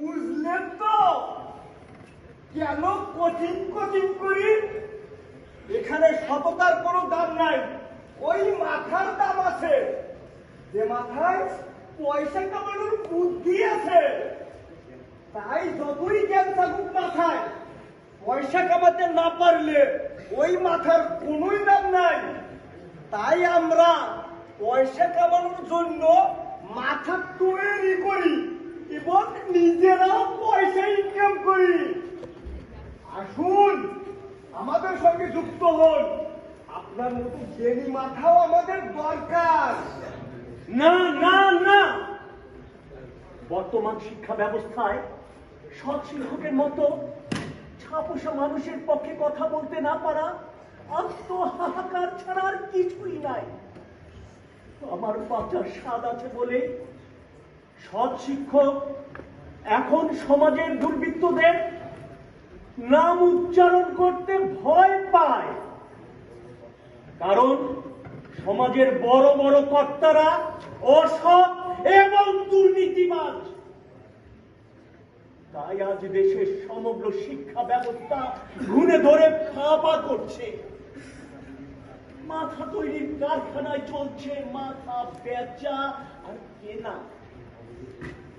বুঝলেন তো? কেন কোচিং কোচিং করি? এখানে সততার কোনো দাম নাই। ওই মাথার দাম আছে। যে মাথায় পয়সা কামানোর বুদ্ধি আছে, তাই যতই জ্ঞান থাকুক মাথায়, পয়সা কামাতে না পারলে ওই মাথার কোনোই দাম নাই। তাই আমরা পয়সা কামানোর জন্য মাথা তৈরি করি এবং নিজেরাও পয়সা ইনকাম করি। আসুন, আমাদের সঙ্গে যুক্ত হন। আপনার মতো জ্ঞানী মাথাও আমাদের দরকার। না না না। বর্তমান শিক্ষা ব্যবস্থায় সৎ শিক্ষকের মতো ছাপোষা মানুষের পক্ষে কথা বলতে না পারা, আত্মহাহাকার ছাড়া আর কিছুই নাই। আমার বাচ্চার স্বাদ আছে বলে সৎ শিক্ষক এখন সমাজের দুর্বৃত্তদের নাম উচ্চারণ করতে ভয় পায়। কারণ সমাজের বড় বড় কর্তারা অসৎ এবং দুর্নীতিবাজ। তাই আজ দেশের সমগ্র শিক্ষা ব্যবস্থা ঘুরে ধরে ফাঁপা করছে। মাথা তৈরির কারখানায় চলছে, মাথা বেচা আর কেনা।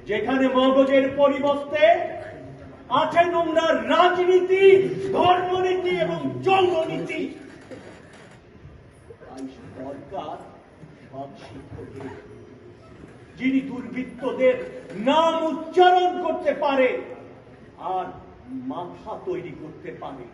যেখানে মগজের পরিবর্তে আছে নোংরা রাজনীতি, ধর্মনীতি এবং জঙ্গনীতি। দরকার যিনি দুর্বৃত্তদের নাম উচ্চারণ করতে পারে, আর মাথা তৈরি করতে পারে।